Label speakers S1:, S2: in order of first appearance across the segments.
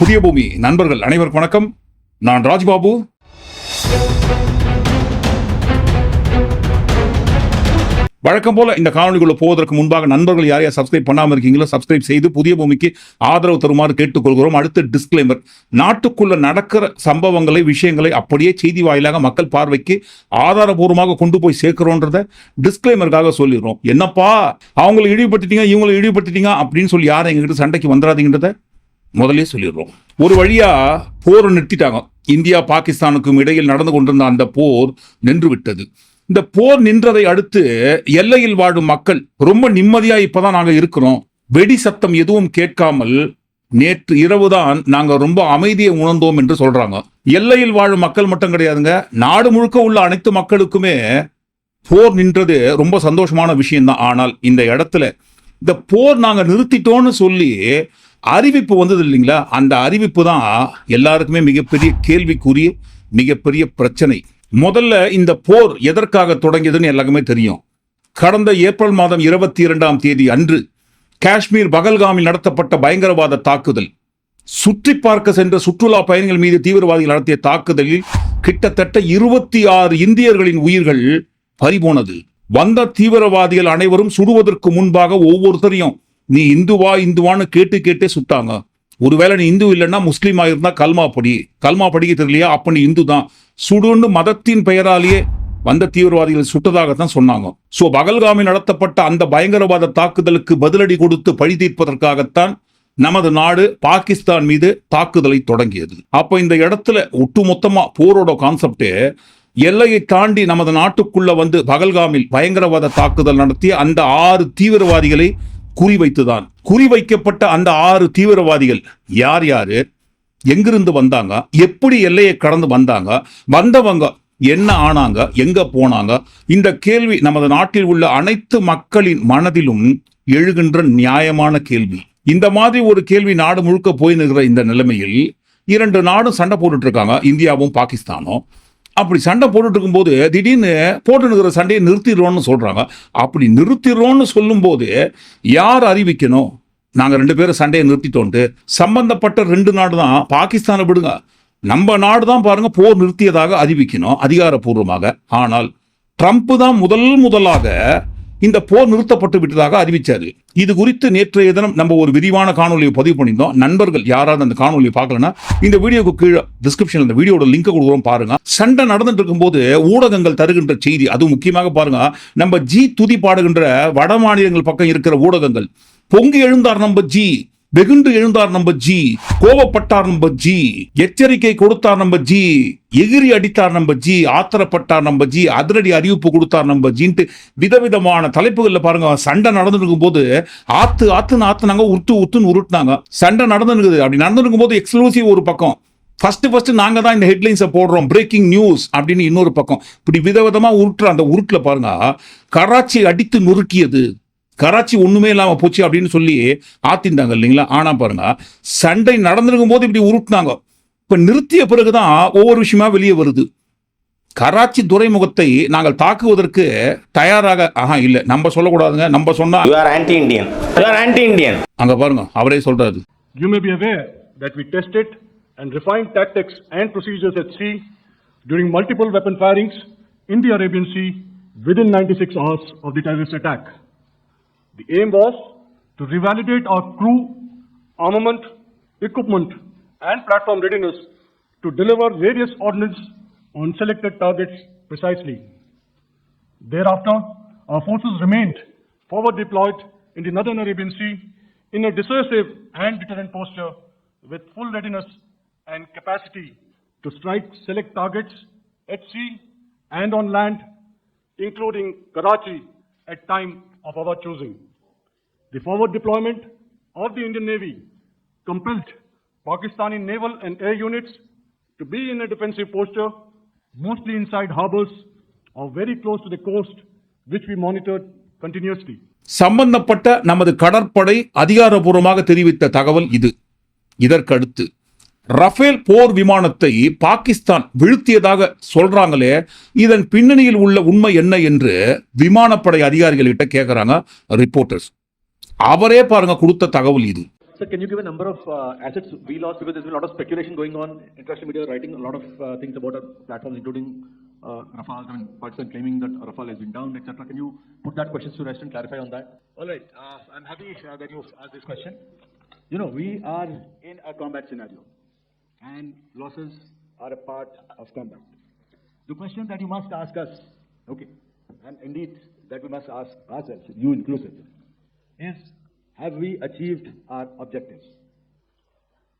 S1: புதிய பூமி. நண்பர்கள் அனைவருக்கும் வணக்கம். நான் ராஜ்பாபு. வழக்கம் போல இந்த காணொலிக்குள்ள போவதற்கு முன்பாக நண்பர்கள் யாரையா சப்ஸ்கிரைப் பண்ணாமல் இருக்கீங்களோ சப்ஸ்கிரைப் செய்து புதிய பூமிக்கு ஆதரவு தருமாறு கேட்டுக்கொள்கிறோம். அடுத்து டிஸ்கிளைமர் நாட்டுக்குள்ள நடக்கிற சம்பவங்களை விஷயங்களை அப்படியே செய்தி வாயிலாக மக்கள் பார்வைக்கு ஆதாரபூர்வமாக கொண்டு போய் சேர்க்கிறோன்றத டிஸ்கிளைமருக்காக சொல்லிடுறோம். என்னப்பா? அவங்களை இழிவுபடுத்திட்டீங்க இவங்களை இழிவுபடுத்திட்டீங்க அப்படின்னு சொல்லி யாரும் எங்ககிட்ட சண்டைக்கு வந்துடாதீங்கன்றத முதலே சொல்லிடுறோம். ஒரு வழியா போரை நிறுத்திட்டாங்க. இந்தியா பாகிஸ்தானுக்கும் இடையில் நடந்து கொண்டிருந்த அந்த போர் நின்று விட்டது இந்த போர் நின்றதை அடுத்து எல்லையில் வாழும் மக்கள் ரொம்ப நிம்மதியா இப்பதான் நாங்க இருக்கிறோம். வெடி சத்தம் எதுவும் கேட்காமல் நேற்று இரவுதான் நாங்க ரொம்ப அமைதியை உணர்ந்தோம் என்று சொல்றாங்க. எல்லையில் வாழும் மக்கள் மட்டும் கிடையாதுங்க. நாடு முழுக்க உள்ள அனைத்து மக்களுக்குமே போர் நின்றது ரொம்ப சந்தோஷமான விஷயம்தான். ஆனால் இந்த இடத்துல இந்த போர் நாங்க நிறுத்திட்டோம்னு சொல்லி அறிவிப்பு வந்தது இல்லைங்களா? அந்த அறிவிப்பு தான் எல்லாருக்குமே மிகப்பெரிய கேள்விக்குரிய மிகப்பெரிய பிரச்சனை. முதல்ல இந்த போர் எதற்காக தொடங்கியதுன்னு எல்லாருக்குமே தெரியும். கடந்த ஏப்ரல் மாதம் இருபத்தி இரண்டாம் தேதி அன்று காஷ்மீர் பகல்காமில் நடத்தப்பட்ட பயங்கரவாத தாக்குதல். சுற்றி பார்க்க சென்ற சுற்றுலா பயணிகள் மீது தீவிரவாதிகள் நடத்திய தாக்குதலில் கிட்டத்தட்ட இருபத்தி ஆறு இந்தியர்களின் உயிர்கள் பறிபோனது. வந்த தீவிரவாதிகள் அனைவரும் சுடுவதற்கு முன்பாக ஒவ்வொருத்தரையும் நீ இந்துவா இந்துவான்னு கேட்டு கேட்டே சுட்டாங்க. ஒருவேளை நீ இந்து இல்லைன்னா முஸ்லீம் இருந்தா கல்மா படி. கல்மா படிக்க தெரியலையா? அப்ப நீ இந்து தான் சுடுன்னு மதத்தின் பெயராலேயே வந்த தீவிரவாதிகள் சுட்டதாகத்தான் சொன்னாங்க. ஸோ பகல்காமில் நடத்தப்பட்ட அந்த பயங்கரவாத தாக்குதலுக்கு பதிலடி கொடுத்து பழி தீர்ப்பதற்காகத்தான் நமது நாடு பாகிஸ்தான் மீது தாக்குதலை தொடங்கியது. அப்போ இந்த இடத்துல ஒட்டுமொத்தமா போரோட கான்செப்டே எல்லையை தாண்டி நமது நாட்டுக்குள்ள வந்து பகல்காமில் பயங்கரவாத தாக்குதல் நடத்திய அந்த ஆறு தீவிரவாதிகளை குறிவைத்துதான். குறிவைக்கப்பட்ட அந்த ஆறு தீவிரவாதிகள் யார் யாரு? எங்கிருந்து வந்தாங்க? எப்படி எல்லையை கடந்து வந்தாங்க? வந்தவங்க என்ன ஆனாங்க? எங்க போனாங்க? இந்த கேள்வி நமது நாட்டில் உள்ள அனைத்து மக்களின் மனதிலும் எழுகின்ற நியாயமான கேள்வி. இந்த மாதிரி ஒரு கேள்வி நாடு முழுக்க போய் நிற்கிற இந்த நிலைமையில் இரண்டு நாடும் சண்டை போட்டுட்டு இருக்காங்க இந்தியாவும் பாகிஸ்தானும். அப்படி சண்டை போட்டுட்டு இருக்கும்போது திடீர்னு போட்டு நிற்கிற சண்டையை நிறுத்திடுறோம்னு சொல்கிறாங்க அப்படி நிறுத்திடுறோம்னு சொல்லும்போது யார் அறிவிக்கணும்? நாங்கள் ரெண்டு பேரும் சண்டையை நிறுத்திட்டோன்ட்டு சம்பந்தப்பட்ட ரெண்டு நாடு தான் பாகிஸ்தானை விடுங்க. நம்ம நாடு தான் பாருங்கள் போர் நிறுத்தியதாக அறிவிக்கணும் அதிகாரப்பூர்வமாக. ஆனால் ட்ரம்ப் தான் முதல் முதலாக இந்த போர் நிறுத்தப்பட்டு விட்டதாக அறிவிச்சாரு. இது குறித்து நேற்றைய தினம் நம்ம ஒரு விரிவான காணொலியை பதிவு பண்ணியிருந்தோம். நண்பர்கள் யாராவது அந்த காணொலியை பார்க்கலன்னா இந்த வீடியோக்கு கீழே டிஸ்கிரிப்ஷன் இந்த வீடியோட லிங்க் கொடுக்குறோம் பாருங்க. சண்டை நடந்துட்டு இருக்கும்போது ஊடகங்கள் தருகின்ற செய்தி அது முக்கியமாக பாருங்க நம்ம ஜி துதி பாடுகின்ற வட மாநிலங்கள் பக்கம் இருக்கிற ஊடகங்கள் பொங்கி எழுந்தார் நம்ம ஜி. வெகுண்டு எழுந்தார் நம்ம ஜி கோபப்பட்டார் நம்ம ஜி எச்சரிக்கை கொடுத்தார் நம்ம ஜி எகிரி அடித்தார் நம்ம ஜி ஆத்திரப்பட்டார் நம்ம ஜி அதிரடி அறிவிப்பு கொடுத்தார் நம்ம ஜின்ட்டு விதவிதமான தலைப்புகளில் பாருங்க சண்டை நடந்துருக்கும் போது ஆத்து ஆத்துன்னு ஆத்துனாங்க உத்து உத்துன்னு உருட்டினாங்க. சண்டை நடந்துருக்குது. அப்படி நடந்துருக்கும் போது எக்ஸ்க்ளூசிவ் ஒரு பக்கம். ஃபர்ஸ்ட் ஃபர்ஸ்ட் நாங்கள் தான் இந்த ஹெட்லைன்ஸை போடுறோம் பிரேக்கிங் நியூஸ் அப்படின்னு இன்னொரு பக்கம். இப்படி விதவிதமாக உருட்டுற அந்த உருட்டில் பாருங்க கராச்சி அடித்து நொறுக்கியது. கராச்சி ஒண்ணுமே இல்லாம போச்சு அப்படின்னு சொல்லி ஆத்திந்தாங்க இல்லைங்களா ஆனா பாருங்க சண்டை நடந்திருக்கும் போது இப்படி உருட்டுனாங்க இப்ப நிறுத்திய பிறகுதான் ஒவ்வொரு விஷயமா வெளியே வருது கராச்சி துறைமுகத்தை நாங்கள் தாக்குவதற்கு தயாராக ஆஹா இல்ல நம்ம சொல்லக்கூடாதுங்க நம்ம சொன்னா
S2: You are anti-Indian. You are anti-Indian.
S1: அங்க பாருங்க அவரே சொல்றாரு
S3: You may be aware that we tested and refined tactics and procedures at sea during multiple weapon firings in the Arabian Sea within 96 hours of the terrorist attack. The aim was to revalidate our crew, armament, equipment, and platform readiness to deliver various ordnance on selected targets precisely. Thereafter, our forces remained forward deployed in the northern Arabian Sea in a dissuasive and deterrent posture with full readiness and capacity to strike select targets at sea and on land, including Karachi at time of our choosing. The forward deployment of the Indian Navy compelled Pakistani naval and air units to be in a defensive posture, mostly inside harbors or very close to the coast, which we monitored continuously.
S1: சம்பந்தப்பட்ட நமது கடற்படை அதிகாரபூர்வமாக தெரிவித்த தகவல் இது இதற்கடுத்து Rafale போர் விமானத்தை பாகிஸ்தான் வீழ்த்தியதாக சொல்றாங்களே இதன் பின்னணியில் உள்ள உண்மை என்ன என்று விமானப்படை அதிகாரிகள்கிட்ட கேட்கறாங்க ரிப்போர்ட்டர்ஸ் அவரே பாருங்க கொடுத்த தகவல் இது
S4: Sir, can you give a number of uh, assets we lost because there's been a lot of speculation going on, international media writing a lot of uh, things about our platforms, including uh, Rafale, I mean, Pakistan claiming that Rafale has been down, etc. Can you put that question to rest and clarify on that?
S3: All right, uh, I'm happy uh, that you asked this question. You know, we are in a combat scenario, and losses are a part of combat. The question that you must ask us, okay, and indeed that we must ask ourselves, you inclusive, is have we achieved our objectives?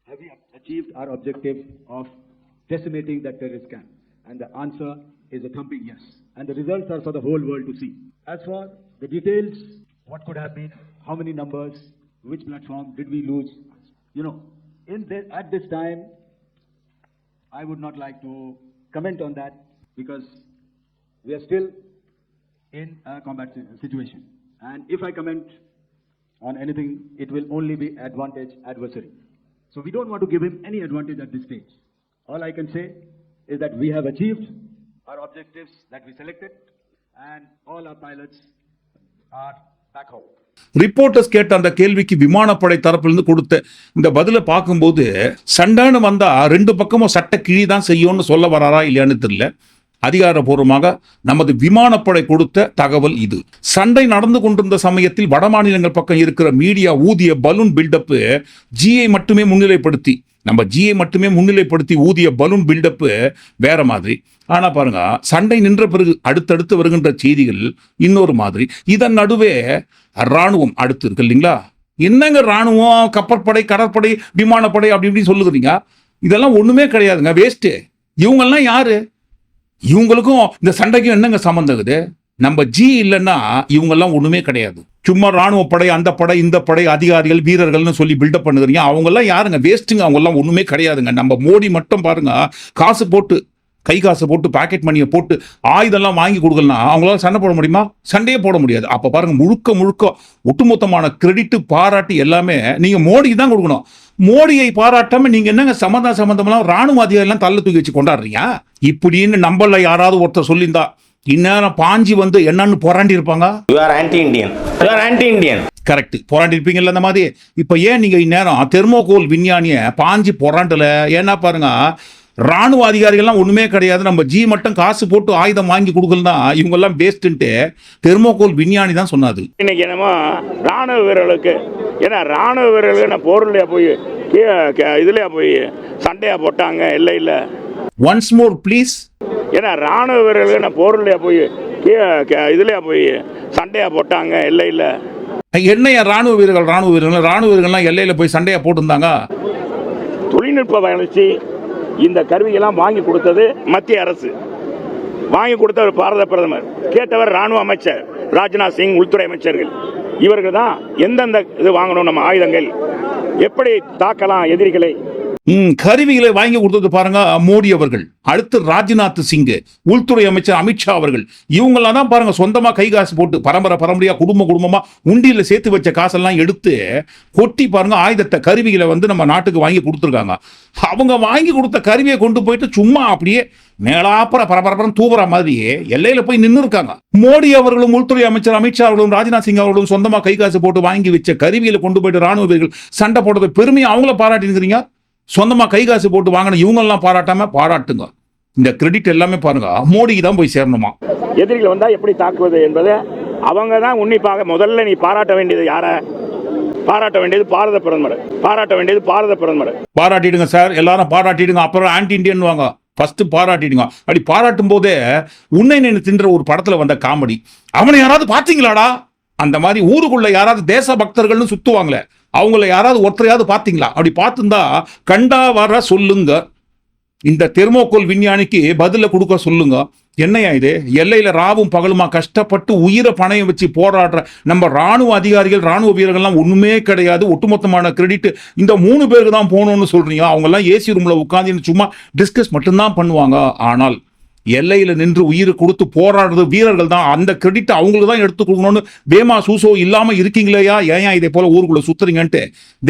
S3: Have we achieved our objective of decimating that terrorist camp? And the answer is a thumping yes. And the results are for the whole world to see. As for the details, what could have been, how many numbers, which platform did we lose? You know, in at this time, I would not like to comment on that because we are still in a combat situation. And if I comment on anything, it will only be advantage adversary. So we don't want to give him any advantage at this stage. All I can say is that we have achieved our objectives that we selected and all our pilots are back home.
S1: Reporters கேட்ட அந்த கேள்விக்கு விமானப்படை தரப்பிலிருந்து கொடுத்த இந்த பதிலை பார்க்கும்போது சண்டைன்னு வந்தா ரெண்டு பக்கமும் சட்ட கிழி தான் செய்யும்னு சொல்ல வராரா இல்லையான்னு தெரியல அதிகாரப்பூர்வமாக நமது விமானப்படை கொடுத்த தகவல் இது. சண்டை நடந்து கொண்டிருந்த சமயத்தில் வட மாநிலங்கள் பக்கம் இருக்கிற மீடியா ஊதிய பலூன் பில்டப்பு ஜியை மட்டுமே முன்னிலைப்படுத்தி நம்ம ஜியை மட்டுமே முன்னிலைப்படுத்தி ஊதிய பலூன் பில்டப்பு வேற மாதிரி. ஆனால் பாருங்க சண்டை நின்ற பிறகு அடுத்தடுத்து வருகின்ற செய்திகள் இன்னொரு மாதிரி. இதன் நடுவே ராணுவம் அடுத்து இருக்கு இல்லைங்களா? என்னங்க ராணுவம் கப்பற்படை கடற்படை விமானப்படை அப்படி இப்படி சொல்லுகிறீங்க? இதெல்லாம் ஒன்றுமே கிடையாதுங்க வேஸ்ட்டு இவங்கெல்லாம் யாரு? இவங்களுக்கும் இந்த சண்டைக்கும் என்னங்க சம்மந்தம் இருக்குது? நம்ம ஜி இல்லைன்னா இவங்கெல்லாம் ஒண்ணுமே கிடையாது. சும்மா ராணுவ படை அந்த படை இந்த படை அதிகாரிகள் வீரர்கள்னு சொல்லி பில்டப் பண்ணுறீங்க அவங்கெல்லாம் யாருங்க? வேஸ்ட்டுங்க அவங்கெல்லாம் ஒண்ணுமே கிடையாதுங்க. நம்ம மோடி மட்டும் பாருங்க. காசு போட்டு கை காசு போட்டு பாக்கெட் மணியை போட்டு ஆயுதம்லாம் வாங்கி கொடுக்கலாம் அவங்களால சண்டை போட முடியுமா? சண்டையே போட முடியாது. அப்போ பாருங்க முழுக்க முழுக்க ஒட்டுமொத்தமான கிரெடிட்டு பாராட்டு எல்லாமே நீங்கள் மோடிக்கு தான் கொடுக்கணும். மோடியை பாராட்டாம நீங்க என்னங்க சம்மந்தம் சம்மந்தமெல்லாம் ராணுவ அதிகாரிலாம் தள்ள தூக்கி வச்சு கொண்டாடுறீங்க? இப்படின்னு நம்மள யாராவது ஒருத்தர் சொல்லியிருந்தா இந்நேரம் பாஞ்சி வந்து என்னன்னு போராண்டி இருப்பாங்க?
S2: anti-Indian.
S1: கரெக்ட் போராண்டி இருப்பீங்கல்ல அந்த மாதிரி. இப்போ ஏன் நீங்க இந்நேரம் தெர்மோகோல் விஞ்ஞானிய பாஞ்சி போராண்டல? ஏன்னா பாருங்க ராணுவ அதிகாரிகள்லாம் ஒண்ணுமே கிடையாது. நம்ம ஜி மட்டும் காசு போட்டு ஆயுதம் வாங்கி கொடுக்கலாம் இவங்கெல்லாம் பேஸ்ட்டுன்ட்டு தெர்மோகோல் விஞ்ஞானி தான் சொன்னாது
S5: இன்னைக்கு என்னமோ ராணுவ வீரர்களுக்கு ஏன்னா ராணுவ வீரர்களுக்கு என்ன போர்லையா போய்? இதுலயா போய் சண்டையா போட்டாங்க இல்லை இல்லை.
S1: ஒன்ஸ் மோர் ப்ளீஸ்
S5: ஏன்னா ராணுவ வீரர்களுக்கு என்ன போர்லையா போய்? இதுலயா போய் சண்டையா போட்டாங்க இல்லை இல்லை.
S1: என்னையா ராணுவ வீரர்கள் ராணுவ வீரர்கள்? ராணுவ வீரர்கள்லாம் எல்லையில போய் சண்டையா போட்டிருந்தாங்க?
S5: தொழில்நுட்ப வளர்ச்சி இந்த கருவியெல்லாம் வாங்கி கொடுத்தது மத்திய அரசு. வாங்கி கொடுத்தவர் பாரத பிரதமர். கேட்டவர் ராணுவ அமைச்சர் ராஜ்நாத் சிங் உள்துறை அமைச்சர்கள். இவர்கள் தான் எந்தெந்த இது வாங்கணும் நம்ம ஆயுதங்கள்? எப்படி தாக்கலாம் எதிரிகளை?
S1: கருவிகளை வாங்கி கொடுத்தது பாருங்க மோடி அவர்கள். அடுத்து ராஜ்நாத் சிங் உள்துறை அமைச்சர் அமித்ஷா அவர்கள். இவங்கெல்லாம் தான் பாருங்க சொந்தமா கை காசு போட்டு பரம்பரை பரம்பரையா குடும்ப குடும்பமா உண்டியில சேர்த்து வச்ச காசெல்லாம் எடுத்து கொட்டி பாருங்க ஆயுதத்தை கருவிகளை வந்து நம்ம நாட்டுக்கு வாங்கி கொடுத்துருக்காங்க. அவங்க வாங்கி கொடுத்த கருவியை கொண்டு போயிட்டு சும்மா அப்படியே மேலாப்புற பரபரப்புறம் தூவுற மாதிரியே எல்லையில போய் நின்று இருக்காங்க மோடி அவர்களும் உள்துறை அமைச்சர் அமித்ஷா அவர்களும் ராஜ்நாத் சிங் அவர்களும் சொந்தமா கை காசு போட்டு வாங்கி வச்ச கருவியில கொண்டு போயிட்டு ராணுவ வீரர்கள் சண்டை போடுறது பெருமையை அவங்கள பாராட்டினுக்கிறீங்க? சொந்தமா கை காசு போட்டு வாங்கின இவங்கெல்லாம் பாராட்டாம பாராட்டுங்க. இந்த கிரெடிட் எல்லாமே பாருங்க. மோடிக்கு தான் போய் சேரணுமா?
S5: எதிரிகள் வந்தால் எப்படி தாக்குவது என்பதை அவங்க தான் உன்னிப்பாக முதல்ல நீ பாராட்ட வேண்டியது யாரை? பாராட்ட வேண்டியது பாரத பிரதமர். பாராட்ட வேண்டியது பாரத பிரதமர்.
S1: பாராட்டிடுங்க சார். எல்லாரும் பாராட்டிடுங்க. அப்புறம் ஆன்டி இண்டியன் வாங்க ஃபர்ஸ்ட் பாராட்டிடுங்க. அப்படி பாராட்டும் போதே உன்னை நின்று தின்ற ஒரு படத்துல வந்த காமெடி. அவனை யாராவது பாத்தீங்களாடா அந்த மாதிரி ஊருக்குள்ள யாராவது தேச பக்தர்கள்னு சுத்துவாங்களே அவங்கள யாராவது ஒருத்தரையாவது பார்த்தீங்களா? அப்படி பார்த்துருந்தா கண்டா வர சொல்லுங்க. இந்த தெர்மோகோல் விஞ்ஞானிக்கு பதில கொடுக்க சொல்லுங்க. என்னையா இது? எல்லையில ராவும் பகலுமா கஷ்டப்பட்டு உயிரை பணையம் வச்சு போராடுற நம்ம ராணுவ அதிகாரிகள் ராணுவ வீரர்கள்லாம் ஒண்ணுமே கிடையாது. ஒட்டுமொத்தமான கிரெடிட் இந்த மூணு பேருக்கு தான் போகணும்னு சொல்றீங்க. அவங்கெல்லாம் ஏசி ரூம்ல உட்காந்து சும்மா டிஸ்கஸ் மட்டும்தான் பண்ணுவாங்க. ஆனால் எல்லையில நின்று உயிரை கொடுத்து போராடுறது வீரர்கள் தான். அந்த கிரெடிட் அவங்களுக்கு தான் எடுத்து கொடுக்கணும்னு பேமா சூசோ இல்லாம இருக்கீங்களேயா? ஏன் இதே போல ஊருக்குள்ள சுத்துறீங்கன்ட்டு?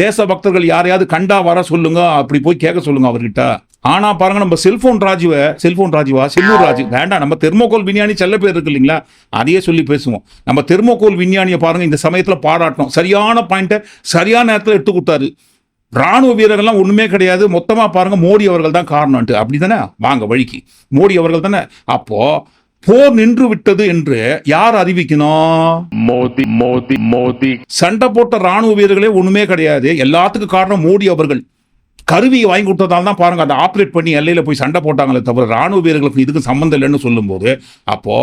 S1: தேச பக்தர்கள் யாரையாவது கண்டா வர சொல்லுங்க அப்படி போய் கேட்க சொல்லுங்க அவர்கிட்ட. ஆனா பாருங்க நம்ம செல்போன் ராஜுவ செல்போன் ராஜுவா? செல்லூர் ராஜு வேண்டாம் நம்ம தெர்மோகோல் விஞ்ஞானி செல்ல பேர் இருக்கு இல்லைங்களா? அதையே சொல்லி பேசுவோம். நம்ம தெர்மோகோல் விஞ்ஞானியை பாருங்க இந்த சமயத்துல பாராட்டணும். சரியான பாயிண்ட்டை சரியான நேரத்தில் எடுத்து கொடுத்தாரு. ராணுவ வீரர்கள்லாம் ஒண்ணுமே கிடையாது. மொத்தமா பாருங்க மோடி அவர்கள் தான் காரணம்ட்டு அப்படிதானே? வாங்க வழிக்கு. மோடி அவர்கள் தானே? அப்போ போர் நின்று விட்டது என்று யார் அறிவிக்கணும்?
S6: மோதி மோதி மோதி.
S1: சண்டை போட்ட ராணுவ வீரர்களே ஒண்ணுமே கிடையாது. எல்லாத்துக்கும் காரணம் மோடி அவர்கள். கருவியை வாங்கி கொடுத்ததால தான் பாருங்க அதை ஆப்ரேட் பண்ணி எல்லையில போய் சண்டை போட்டாங்களே தவிர ராணுவ வீரர்களுக்கு இதுக்கு சம்மந்தம் இல்லைன்னு சொல்லும்போது அப்போ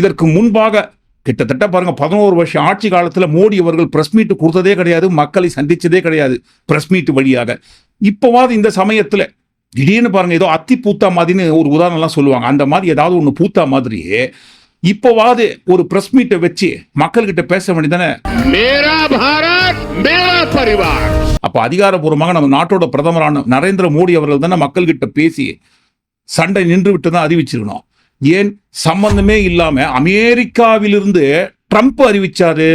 S1: இதற்கு முன்பாக கிட்டத்தட்ட பாருங்க பதினோரு வருஷம் ஆட்சி காலத்தில் மோடி அவர்கள் பிரஸ் மீட்டு கொடுத்ததே கிடையாது மக்களை சந்திச்சதே கிடையாது பிரஸ் மீட்டு வழியாக. இப்போவாது இந்த சமயத்தில் திடீர்னு பாருங்க ஏதோ அத்தி பூத்தா மாதிரின்னு ஒரு உதாரணம்லாம் சொல்லுவாங்க. அந்த மாதிரி ஏதாவது ஒன்று பூத்தா மாதிரியே இப்போவாது ஒரு பிரஸ் மீட்டை வச்சு மக்கள்கிட்ட பேச வேண்டியதானே? அப்போ அதிகாரபூர்வமாக நம்ம நாட்டோட பிரதமரான நரேந்திர மோடி அவர்கள் தானே மக்கள்கிட்ட பேசி சண்டை நின்று விட்டு தான் அறிவிச்சிருக்கணும். ஏன் சம்பந்தமே இல்லாம அமெரிக்காவிலிருந்து ட்ரம்ப் அறிவிச்சாரு?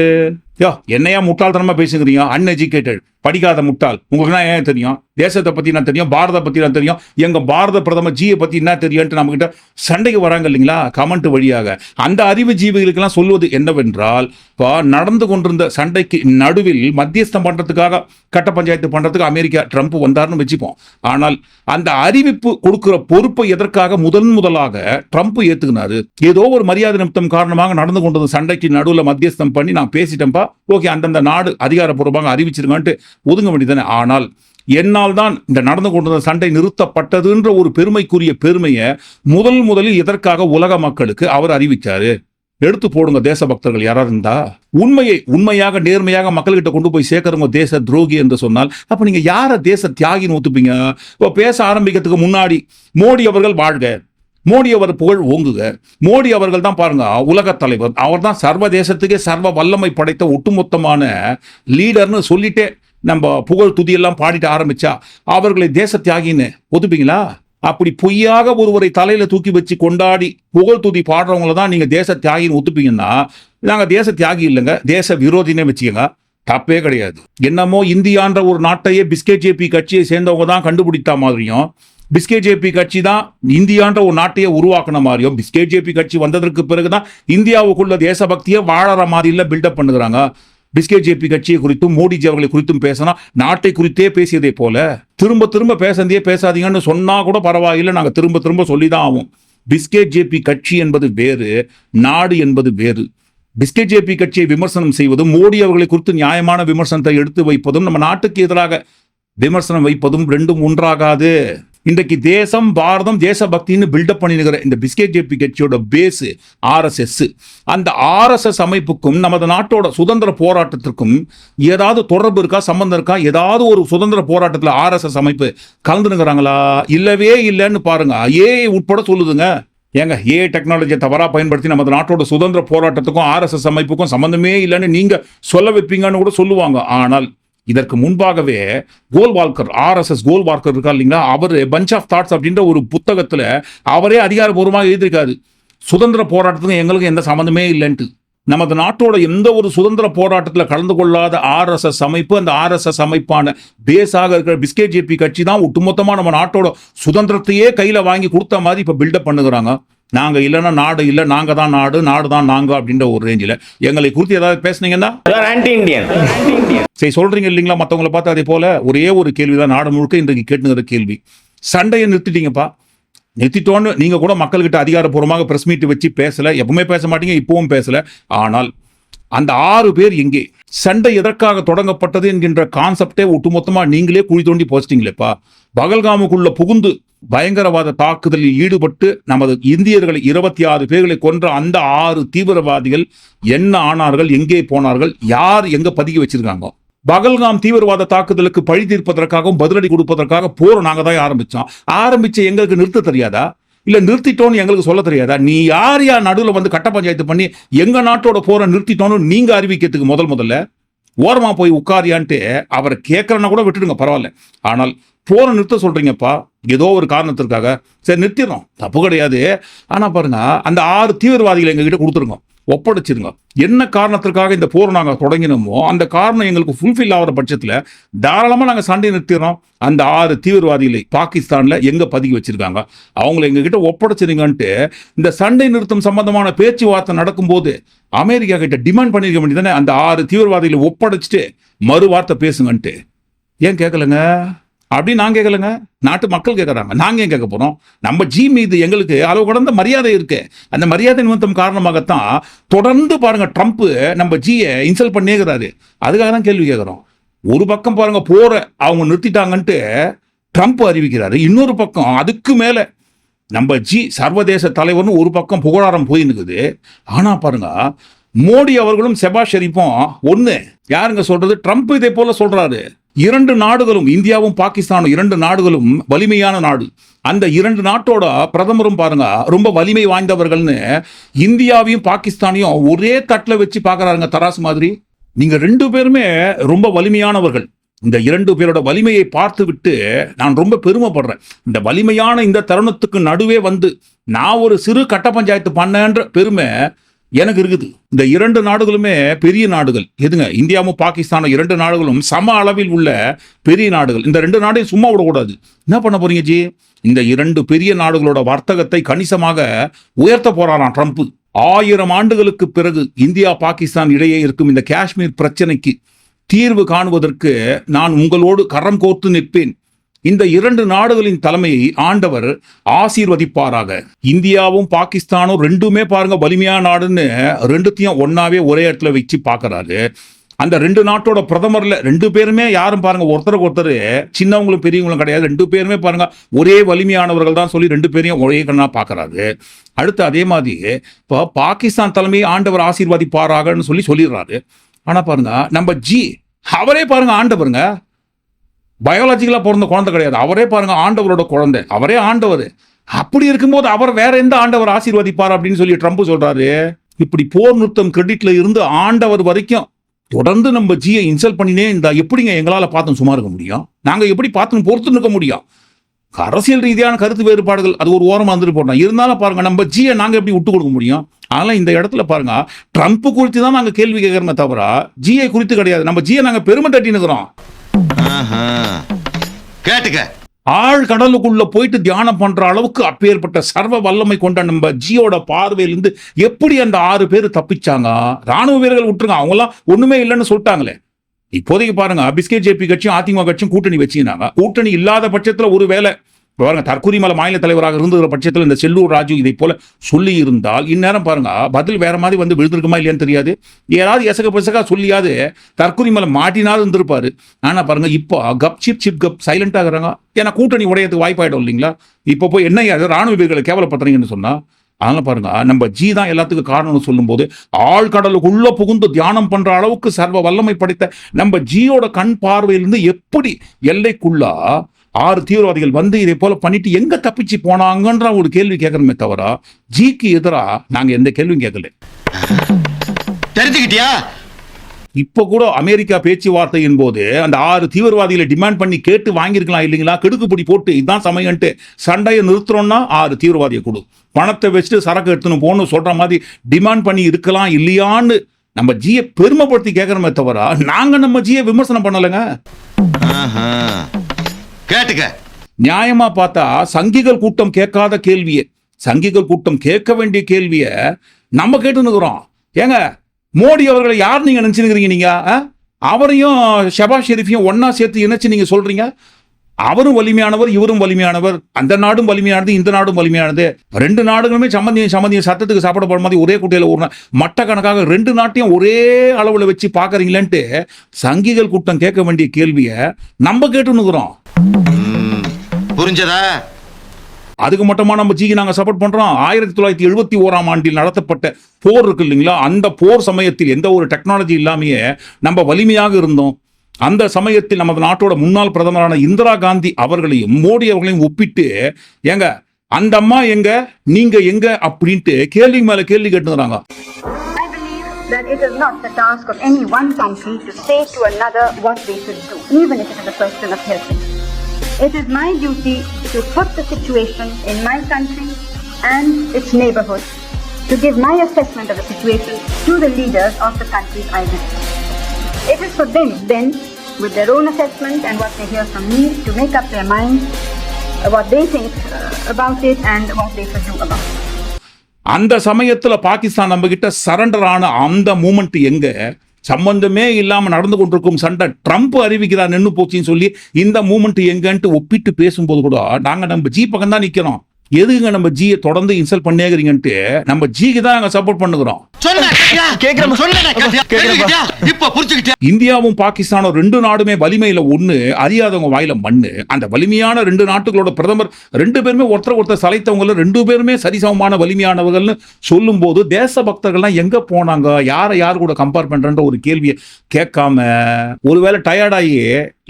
S1: யோ என்னையா முட்டாள்தனமா பேசுகிறீங்க அன்எஜுகேட்டட் படிக்காத முட்டாள். உங்களுக்கு நான் ஏன் தெரியும்? தேசத்தை பத்தி என்ன தெரியும்? பாரத பத்தி என்ன தெரியும்? எங்க பாரத பிரதமர் ஜியை பத்தி என்ன தெரியும்ட்டு நம்ம கிட்ட சண்டைக்கு வராங்க இல்லைங்களா? கமெண்ட் வழியாக. அந்த அறிவு ஜீவிகளுக்கெல்லாம் சொல்வது என்னவென்றால் இப்போ நடந்து கொண்டிருந்த சண்டைக்கு நடுவில் மத்தியஸ்தம் பண்றதுக்காக கட்ட பஞ்சாயத்து பண்றதுக்கு அமெரிக்கா ட்ரம்ப் வந்தார்னு வச்சுப்போம். ஆனால் அந்த அறிவிப்பு கொடுக்கிற பொறுப்பை எதற்காக முதன் முதலாக ட்ரம்ப் ஏத்துக்கினாரு? ஏதோ ஒரு மரியாதை நிமித்தம் காரணமாக நடந்து கொண்டது சண்டைக்கு நடுவில் மத்தியஸ்தம் பண்ணி நான் பேசிட்டேன்ப்பா ஓகே அந்தந்த நாடு அதிகாரப்பூர்வமாக அறிவிச்சிருக்கான்ட்டு ஒதுங்க வேண்டியதானே ஆனால் என்னால் தான் இந்த நடந்து கொண்டிருந்த சண்டை நிறுத்தப்பட்டதுன்ற ஒரு பெருமைக்குரிய பெருமையை முதல் முதலில் இதற்காக உலக மக்களுக்கு அவர் அறிவித்தார் எடுத்து போடுங்க தேசபக்தர்கள் யாராவது இருந்தா? உண்மையை உண்மையாக நேர்மையாக மக்கள்கிட்ட கொண்டு போய் சேர்க்கறவங்க தேச துரோகி என்று சொன்னால் அப்ப நீங்க யார தேச தியாகின்னு ஒத்துப்பீங்க? இப்போ பேச ஆரம்பிக்கிறதுக்கு முன்னாடி மோடி அவர்கள் வாழ்க. மோடி அவர் புகழ் ஓங்குக. மோடி அவர்கள் தான் பாருங்க உலக தலைவர். அவர் தான் சர்வதேசத்துக்கே சர்வ வல்லமை படைத்த ஒட்டுமொத்தமான லீடர்னு சொல்லிட்டே நம்ம புகழ் துதியெல்லாம் பாடிட்டு ஆரம்பிச்சா அவர்களை தேச தியாகின்னு ஒத்துப்பீங்களா அப்படி பொய்யாக ஒருவரை தலையில தூக்கி வச்சு கொண்டாடி புகழ் துதி பாடுறவங்கள தான் நீங்க தேச தியாகின்னு ஒத்துப்பீங்கன்னா நாங்க தேச தியாகி இல்லைங்க. தேச விரோதினே வச்சுக்கோங்க. தப்பே கிடையாது. என்னமோ இந்தியான்ற ஒரு நாட்டையே பிஸ்கெட் ஜேபி கட்சியை சேர்ந்தவங்க தான் கண்டுபிடித்த மாதிரியும் பிஸ்கே ஜேபி கட்சி தான் இந்தியான்ற ஒரு நாட்டையே உருவாக்குன மாதிரியும் பிஸ்கே ஜேபி கட்சி வந்ததற்கு பிறகுதான் இந்தியாவுக்குள்ள தேசபக்தியை வாழற மாதிரி பில்டப் பண்ணுகிறாங்க. பிஸ்கே ஜேபி கட்சியை குறித்தும் மோடிஜி அவர்களை குறித்தும் பேசினா நாட்டை குறித்தே பேசியதை போல திரும்ப திரும்ப பேசந்தே பேசாதீங்கன்னு சொன்னா கூட பரவாயில்லை நாங்கள் திரும்ப திரும்ப சொல்லி தான் ஆகும் பிஸ்கே ஜேபி கட்சி என்பது வேறு நாடு என்பது வேறு. பிஸ்கே ஜேபி கட்சியை விமர்சனம் செய்வதும் மோடி அவர்களை குறித்து நியாயமான விமர்சனத்தை எடுத்து வைப்பதும் நம்ம நாட்டுக்கு எதிராக விமர்சனம் வைப்பதும் ரெண்டும் ஒன்றாகாது. இன்றைக்கு தேசம் பாரதம் தேசபக்தின்னு பில்டப் பண்ணிருக்கிற இந்த பிஸ்கெட் ஜேபி கட்சியோட பேஸ் ஆர்எஸ்எஸ் அந்த ஆர்எஸ்எஸ் அமைப்புக்கும் நமது நாட்டோட சுதந்திர போராட்டத்திற்கும் ஏதாவது தொடர்பு இருக்கா சம்பந்தம் இருக்கா? ஏதாவது ஒரு சுதந்திர போராட்டத்தில் ஆர்எஸ்எஸ் அமைப்பு கலந்துனுங்கிறாங்களா இல்லவே இல்லைன்னு பாருங்க. ஏ உட்பட சொல்லுதுங்க. ஏங்க ஏ டெக்னாலஜியை தவறாக பயன்படுத்தி நமது நாட்டோட சுதந்திர போராட்டத்துக்கும் ஆர்எஸ்எஸ் அமைப்புக்கும் சம்மந்தமே இல்லைன்னு நீங்கள் சொல்ல வைப்பீங்கன்னு கூட சொல்லுவாங்க. ஆனால் இதற்கு முன்பாகவே கோல்வால்கர் ஆர்எஸ்எஸ் கோல்வால்கர் இருக்கா இல்லைங்களா? அவர் பஞ்ச் ஆஃப் தாட்ஸ் அப்படின்ற ஒரு புத்தகத்தில் அவரே அதிகாரப்பூர்வமாக எழுதியிருக்காரு. சுதந்திர போராட்டத்துக்கும் எங்களுக்கு எந்த சம்மந்தமே இல்லைன்ட்டு. நமது நாட்டோட எந்த ஒரு சுதந்திர போராட்டத்தில் கலந்து கொள்ளாத ஆர்எஸ்எஸ் அமைப்பு அந்த ஆர்எஸ்எஸ் அமைப்பான பேஸாக இருக்கிற பிஸ்கெட் ஜேபி கட்சி தான் ஒட்டுமொத்தமாக நம்ம நாட்டோட சுதந்திரத்தையே கையில் வாங்கி கொடுத்த மாதிரி இப்போ பில்டப் பண்ணுகிறாங்க. நாங்கள் இல்லைன்னா நாடு இல்லை நாங்கள் தான் நாடு நாடு தான் நாங்கள் அப்படின்ற ஒரு ரேஞ்சில் எங்களை குறித்து ஏதாவது பேசுனீங்கன்னா. சரி சொல்றீங்க இல்லைங்களா? மற்றவங்களை பார்த்து அதே போல ஒரே ஒரு கேள்விதான் நாடு முழுக்க இன்றைக்கு கேட்டுங்கிற கேள்வி. சண்டையை நிறுத்திட்டீங்கப்பா. நிறுத்திட்டோன்னு நீங்க கூட மக்கள்கிட்ட அதிகாரப்பூர்வமாக பிரஸ் மீட் வச்சு பேசல எப்பவுமே பேச மாட்டீங்க இப்பவும் பேசல. ஆனால் அந்த ஆறு பேர் எங்கே? சண்டை எதற்காக தொடங்கப்பட்டது என்கின்ற கான்செப்டே ஒட்டுமொத்தமா நீங்களே குழி தோண்டி போச்சிட்டீங்களேப்பா. பகல்காமுக்குள்ள புகுந்து பயங்கரவாத தாக்குதலில் ஈடுபட்டு நமது இந்தியர்களை இருபத்தி ஆறு பேர்களை கொன்ற அந்த ஆறு தீவிரவாதிகள் என்ன ஆனார்கள் எங்கே போனார்கள் யார் எங்க பதுக்கி வச்சிருக்காங்க? பகல்காம் தீவிரவாத தாக்குதலுக்கு பழி தீர்ப்பதற்காகவும் பதிலடி கொடுப்பதற்காக போரை நாங்க தான் ஆரம்பிச்சோம். ஆரம்பிச்ச எங்களுக்கு நிறுத்த தெரியாதா? இல்லை நிறுத்திட்டோன்னு எங்களுக்கு சொல்ல தெரியாதா? நீ யார் யார் நடுவில் வந்து கட்ட பஞ்சாயத்து பண்ணி எங்க நாட்டோட போரை நிறுத்திட்டோன்னு நீங்கள் அறிவிக்கிறதுக்கு முதல் முதல்ல ஓரமாக போய் உட்காரியான்ட்டு அவரை கேட்குறன்னா கூட விட்டுடுங்க பரவாயில்ல. ஆனால் போன நிறுத்த சொல்றீங்கப்பா. ஏதோ ஒரு காரணத்திற்காக. சரி நிறுத்திடுறோம். தப்பு கிடையாது. ஆனால் பாருங்க அந்த ஆறு தீவிரவாதிகளை எங்ககிட்ட கொடுத்துருங்க. ஒப்படைச்சிருங்க. என்ன காரணத்திற்காக இந்த போர் நாங்கள் தொடங்கினோமோ அந்த காரணம் எங்களுக்கு ஃபுல்ஃபில் ஆகிற பட்சத்தில் தாராளமாக நாங்கள் சண்டை நிறுத்திடுறோம். அந்த ஆறு தீவிரவாதிகளை பாகிஸ்தானில் எங்கே பதுக்கி வச்சுருக்காங்க அவங்கள எங்ககிட்ட ஒப்படைச்சிருங்கன்ட்டு இந்த சண்டை நிறுத்தம் சம்பந்தமான பேச்சுவார்த்தை நடக்கும்போது அமெரிக்கா கிட்ட டிமாண்ட் பண்ணியிருக்க வேண்டியதானே அந்த ஆறு தீவிரவாதிகளை ஒப்படைச்சிட்டு மறுவார்த்தை பேசுங்கன்ட்டு. ஏன் கேட்கலங்க அப்படின்னு நான் கேட்கலங்க நாட்டு மக்கள் கேட்குறாங்க நாங்கள் ஏன் கேட்க போகிறோம் நம்ம ஜி மீது எங்களுக்கு அளவு கடந்த மரியாதை இருக்கு. அந்த மரியாதை நிமித்தம் காரணமாகத்தான் தொடர்ந்து பாருங்க ட்ரம்ப்பு நம்ம ஜியை இன்சல்ட் பண்ணிக்கிறாரு அதுக்காக தான் கேள்வி கேட்குறோம் ஒரு பக்கம் பாருங்க போற அவங்க நிறுத்திட்டாங்கன்ட்டு ட்ரம்ப் அறிவிக்கிறாரு. இன்னொரு பக்கம் அதுக்கு மேலே நம்ம ஜி சர்வதேச தலைவர்னு ஒரு பக்கம் புகழாரம் போய் ஆனால் ஆனா பாருங்க மோடி அவர்களும் செபா ஷெரீஃபும் ஒன்று யாருங்க சொல்றது? ட்ரம்ப் இதை போல சொல்றாரு. இரண்டு நாடுகளும் இந்தியாவும் பாகிஸ்தானும் இரண்டு நாடுகளும் வலிமையான நாடு. அந்த இரண்டு நாட்டோட பிரதமரும் பாருங்க ரொம்ப வலிமை வாய்ந்தவர்கள்னு இந்தியாவையும் பாகிஸ்தானையும் ஒரே தட்டில் வச்சு பார்க்கறாருங்க தராசு மாதிரி. நீங்கள் ரெண்டு பேருமே ரொம்ப வலிமையானவர்கள். இந்த இரண்டு பேரோட வலிமையை பார்த்து விட்டு நான் ரொம்ப பெருமைப்படுறேன். இந்த வலிமையான இந்த தருணத்துக்கு நடுவே வந்து நான் ஒரு சிறு கட்ட பஞ்சாயத்து பண்ணேன்ற பெருமை எனக்கு இருக்குது. இந்த இரண்டு நாடுகளுமே பெரிய நாடுகள். எதுங்க? இந்தியாவும் பாகிஸ்தானும் இரண்டு நாடுகளும் சம அளவில் உள்ள பெரிய நாடுகள். இந்த ரெண்டு நாடையும் சும்மா விடக்கூடாது. என்ன பண்ண போறீங்க ஜி? இந்த இரண்டு பெரிய நாடுகளோட வர்த்தகத்தை கணிசமாக உயர்த்த போறாராம் ட்ரம்ப். ஆயிரம் ஆண்டுகளுக்கு பிறகு இந்தியா பாகிஸ்தான் இடையே இருக்கும் இந்த காஷ்மீர் பிரச்சனைக்கு தீர்வு காணுவதற்கு நான் உங்களோடு கரம் கோர்த்து நிற்பேன். இந்த இரண்டு நாடுகளின் தலைமையை ஆண்டவர் ஆசீர்வதிப்பாராக. இந்தியாவும் பாகிஸ்தானும் ரெண்டுமே பாருங்க வலிமையான நாடுன்னு ரெண்டுத்தையும் ஒன்னாவே ஒரே இடத்துல வச்சு பார்க்கறாரு. அந்த ரெண்டு நாட்டோட பிரதமர்ல ரெண்டு பேருமே யாரும் பாருங்க ஒருத்தருக்கு ஒருத்தர் சின்னவங்களும் பெரியவங்களும் கிடையாது. ரெண்டு பேருமே பாருங்க ஒரே வலிமையானவர்கள் தான் சொல்லி ரெண்டு பேரையும் ஒரே கண்ணா பார்க்கறாரு. அடுத்து அதே மாதிரி இப்போ பாகிஸ்தான் தலைமையை ஆண்டவர் ஆசீர்வதிப்பாராகன்னு சொல்லி சொல்லிடுறாரு. ஆனா பாருங்க நம்ம ஜி அவரே பாருங்க ஆண்டவருங்க. பயாலஜிக்கலாக பிறந்த குழந்தை கிடையாது. அவரே பாருங்க ஆண்டவரோட குழந்தை. அவரே ஆண்டவர். அப்படி இருக்கும்போது அவர் வேற எந்த ஆண்டவர் ஆசீர்வதிப்பார் அப்படின்னு சொல்லி ட்ரம்ப் சொல்றாரு? இப்படி போர் நிறுத்தம் கிரெடிட்ல இருந்து ஆண்டவர் வரைக்கும் தொடர்ந்து நம்ம ஜியை இன்சல்ட் பண்ணினே இந்த எப்படிங்க எங்களால் பார்த்து சும்மா இருக்க முடியும்? நாங்கள் எப்படி பார்த்து பொறுத்து நிற்க முடியும்? அரசியல் ரீதியான கருத்து வேறுபாடுகள் அது ஒரு ஓரமாக இருந்துட்டு போட்டோம் இருந்தாலும் பாருங்க நம்ம ஜியை நாங்கள் எப்படி விட்டு கொடுக்க முடியும்? அதனால் இந்த இடத்துல பாருங்க ட்ரம்ப் குறித்து தான் நாங்கள் கேள்வி கேட்குறோமே தவிர ஜியை குறித்து கிடையாது. நம்ம ஜியை நாங்கள் பெருமை தட்டி நிற்கிறோம்
S7: கேட்டுக்க.
S1: ஆழ் கடலுக்குள்ள போயிட்டு தியானம் பண்ற அளவுக்கு அப்பேற்பட்ட சர்வ வல்லமை கொண்ட நம்ம ஜியோட பார்வையிலிருந்து எப்படி அந்த ஆறு பேர் தப்பிச்சாங்க? ராணுவ வீரர்கள் விட்டுருங்க. அவங்களாம் ஒண்ணுமே இல்லைன்னு சொல்லிட்டாங்களே. இப்போதைக்கு பாருங்க பிஸ்கே ஜேபி கட்சியும் அதிமுக கட்சியும் கூட்டணி வச்சுக்கினாங்க கூட்டணி இல்லாத பட்சத்துல ஒரு வேலை இப்ப பாருங்க தற்கூரிமலை மலை மாநில தலைவராக இருந்துகிற பட்சத்தில் இந்த செல்லூர் ராஜு இதை போல சொல்லி இருந்தால் இந்நேரம் பாருங்க பதில் வேற மாதிரி வந்து விழுந்திருக்குமா இல்லையான்னு தெரியாது. ஏதாவது எசக பெசகா சொல்லியாது தற்கூரிமலை மலை மாட்டினாலும் இருந்திருப்பாரு. ஆனா பாருங்க இப்போ cup chip chip cup silent ஆகுறாங்க ஏன்னா கூட்டணி உடையதுக்கு வாய்ப்பாயிடும் இல்லைங்களா? இப்போ போய் என்ன ராணுவ வீரர்களை கேவலப்படுத்துறீங்கன்னு சொன்னா அதனால பாருங்க நம்ம ஜி தான் எல்லாத்துக்கும் காரணம்னு சொல்லும்போது ஆழ்கடலுக்குள்ள புகுந்து தியானம் பண்ற அளவுக்கு சர்வ வல்லமை படைத்த நம்ம ஜியோட கண் பார்வையிலிருந்து எப்படி எல்லைக்குள்ளா ஆறு தீவிரவாதிகள் வந்து இதை போல பண்ணிட்டு எங்க தப்பிச்சு போனாங்கன்ற ஒரு கேள்வி கேட்கறமே தவிர ஜிக்கு எதிரா நாங்க எந்த கேள்வியும் கேட்கல.
S7: தெரிஞ்சுக்கிட்டியா?
S1: இப்போ கூட அமெரிக்கா பேச்சுவார்த்தையின் போது அந்த ஆறு தீவிரவாதிகளை டிமாண்ட் பண்ணி கேட்டு வாங்கியிருக்கலாம் இல்லைங்களா? கெடுக்குப்பிடி போட்டு இதுதான் சமயம்ட்டு சண்டையை நிறுத்துறோம்னா ஆறு தீவிரவாதியை கொடு. பணத்தை வச்சுட்டு சரக்கு எடுத்துன்னு போகணும் சொல்ற மாதிரி டிமாண்ட் பண்ணி இருக்கலாம் இல்லையான்னு நம்ம ஜியை பெருமைப்படுத்தி கேட்கறோமே தவிர நாங்க நம்ம ஜியை விமர்சனம் பண்ணலைங்க.
S7: கேட்டுக்க.
S1: நியாயமா பார்த்தா சங்கிகள் கூட்டம் கேட்காத கேள்வியை. சங்கிகள் கூட்டம் கேட்க வேண்டிய கேள்வியை நம்ம கேட்டுனுக்குறோம் ஏங்க மோடி அவர்களை யார் நீங்க நினைச்சுக்கிறீங்க நீங்க அவரையும் ஷபாஷ் ஷெரீஃபையும் ஒன்னா சேர்த்து இணைச்சு நீங்க சொல்றீங்க? அவரும் வலிமையானவர் இவரும் வலிமையானவர். அந்த நாடும் வலிமையானது இந்த நாடும் வலிமையானது. ரெண்டு நாடுகளுமே சம்மந்தியம் சம்மந்தியம் சத்தத்துக்கு சாப்பிடப்படுற மாதிரி ஒரே குட்டையில ஒரு மட்ட கணக்காக ரெண்டு நாட்டையும் ஒரே அளவுல வச்சு பாக்குறீங்களேன்ட்டு சங்கிகள் கூட்டம் கேட்க வேண்டிய கேள்வியை நம்ம கேட்டுனுக்குறோம்
S7: புரிஞ்சதா?
S1: அதுக்கு மட்டுமா நம்ம ஜிக்கு நாங்க சப்போர்ட் பண்றோம்? ஆயிரத்தி தொள்ளாயிரத்தி எழுபத்தி ஓராம் ஆண்டில் நடத்தப்பட்ட போர் இருக்கு இல்லைங்களா? அந்த போர் சமயத்தில் எந்த ஒரு டெக்னாலஜி இல்லாமையே நம்ம வலிமையாக இருந்தோம். அந்த சமயத்தில் நமது நாட்டோட முன்னாள் பிரதமரான இந்திரா காந்தி அவர்களையும் மோடி அவர்களையும் ஒப்பிட்டு ஏங்க அந்த அம்மா எங்க நீங்க எங்க அப்படின்ட்டு கேள்வி மேல கேள்வி கேட்டுறாங்க
S8: that it is not the task of any one country to say to another what they should do, even if it is a question of helping. It is my duty to put the situation in my country and its neighborhood, to give my assessment of the situation to the leaders of the countries I visit. It is for them then, with their own assessment and what they hear from me, to make up their mind uh, what they think uh, about it and what they should do about it.
S1: அந்த சமயத்தில் பாகிஸ்தான் நம்ம surrender ஆன அந்த moment எங்கே சம்பந்தமே இல்லாமல் நடந்து கொண்டிருக்கும் சண்டை ட்ரம்ப் அறிவிக்கிறார் நின்று போச்சுன்னு சொல்லி இந்த மூமெண்ட் எங்கன்ட்டு ஒப்பிட்டு பேசும்போது கூட நாங்கள் நம்ம ஜி பக்கம் தான் நிற்கிறோம் எதுங்க நம்ம ஜியை தொடர்ந்து இன்சல்ட் பண்ணேங்கிறீங்கன்ட்டு நம்ம ஜிக்கு தான் நாங்க சப்போர்ட் பண்ணுகிறோம். இந்தியாவும் பாகிஸ்தானும் ரெண்டு நாடுமே வலிமையில ஒண்ணு அறியாதவங்க வாயில மண்ணு. அந்த வலிமையான ரெண்டு நாட்டுகளோட பிரதமர் ரெண்டு பேருமே ஒருத்தர் ஒருத்தர் சலைத்தவங்கள ரெண்டு பேருமே சரிசமமான வலிமையானவர்கள்னு சொல்லும்போது தேசபக்தர்கள்லாம் எங்க போனாங்க? யாரை யார் கூட கம்பேர் பண்றன்ற ஒரு கேள்வியை கேட்காம ஒருவேளை டயர்டாகி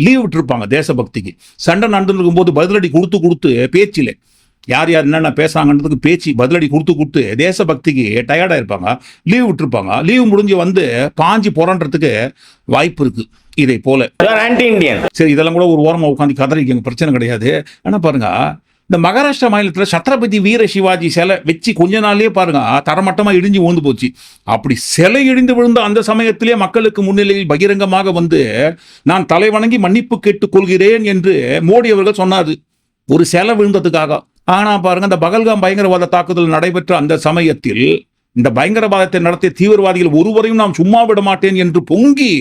S1: லீவ் விட்டுருப்பாங்க தேசபக்திக்கு. சண்டை நடந்துட்டு இருக்கும்போது பதிலடி கொடுத்து கொடுத்து பேச்சிலே. யார் யார் என்னென்ன பேசுறாங்கன்றதுக்கு பேச்சு பதிலடி கொடுத்து கொடுத்து தேசபக்திக்கு டயர்டாக இருப்பாங்க. லீவ் விட்டுருப்பாங்க. லீவ் முடிஞ்சு வந்து பாஞ்சு புறன்றதுக்கு வாய்ப்பு இருக்கு. இதை போல. சரி இதெல்லாம் கூட ஒரு ஓரமாக உட்காந்து கதறிக்கங்க. பிரச்சனை கிடையாது. ஆனால் பாருங்க? இந்த மகாராஷ்டிரா மாநிலத்தில் சத்ரபதி வீர சிவாஜி சிலை வச்சு கொஞ்ச நாள்லயே பாருங்க தரமட்டமாக இடிஞ்சு விழுந்து போச்சு. அப்படி சிலை இடிந்து விழுந்த அந்த சமயத்திலே மக்களுக்கு முன்னிலையில் பகிரங்கமாக வந்து நான் தலை வணங்கி மன்னிப்பு கேட்டுக் கொள்கிறேன் என்று மோடி அவர்கள் சொன்னார். ஒரு சிலை விழுந்ததுக்காக. ஆனால் பாருங்க இந்த பகல்காம் பயங்கரவாத தாக்குதல் நடைபெற்ற அந்த சமயத்தில் இந்த பயங்கரவாதத்தை நடத்திய தீவிரவாதிகள் ஒருவரையும் நாம் சும்மா விட மாட்டேன் என்று பொங்கி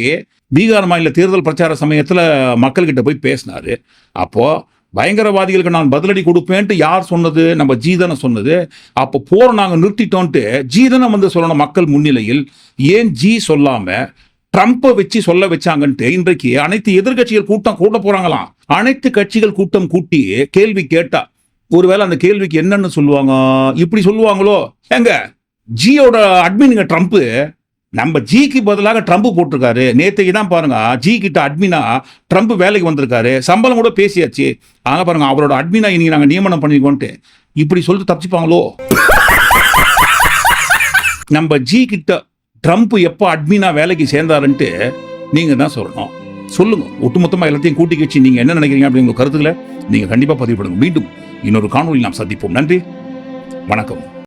S1: பீகார் மாநில தேர்தல் பிரச்சார சமயத்தில் மக்கள்கிட்ட போய் பேசினாரு. அப்போ பயங்கரவாதிகளுக்கு நான் பதிலடி கொடுப்பேன்ட்டு யார் சொன்னது? நம்ம ஜீதனை சொன்னது. அப்போ போற நாங்கள் நிறுத்திட்டோன்ட்டு ஜீதனை வந்து சொல்லணும் மக்கள் முன்னிலையில். ஏன் ஜி சொல்லாம ட்ரம்ப்பை வச்சு சொல்ல வச்சாங்கன்ட்டு இன்றைக்கு அனைத்து எதிர்க்கட்சிகள் கூட்டம் கூட்ட போறாங்களாம். அனைத்து கட்சிகள் கூட்டம் கூட்டி கேள்வி கேட்டா ஒருவேளை அந்த கேள்விக்கு என்னன்னு சொல்லுவாங்க? இப்படி சொல்லுவாங்களோ? ஏங்க ஜியோட அட்மினுங்க ட்ரம்ப்பு நம்ம ஜிக்கு பதிலாக ட்ரம்ப் போட்டிருக்காரு. நேத்தைக்கு தான் பாருங்க ஜி கிட்ட அட்மினா ட்ரம்ப் வேலைக்கு வந்திருக்காரு. சம்பளம் கூட பேசியாச்சு. ஆக பாருங்க அவரோட அட்மினா இன்னைக்கு நாங்க நியமனம் பண்ணிக்கோன்ட்டு இப்படி சொல்லிட்டு தப்பிச்சுப்பாங்களோ? நம்ம ஜி கிட்ட ட்ரம்ப் எப்போ அட்மினா வேலைக்கு சேர்ந்தாருன்ட்டு நீங்க தான் சொல்லணும். சொல்லுங்க. ஒட்டுமொத்தமாக எல்லாத்தையும் கூட்டி கட்சி நீங்க என்ன நினைக்கிறீங்க அப்படிங்கிற கருத்துக்களை நீங்க கண்டிப்பா பதிவு பண்ணுங்க. மீண்டும் இன்னொரு காணொலி நாம் சந்திப்போம். நன்றி. வணக்கம்.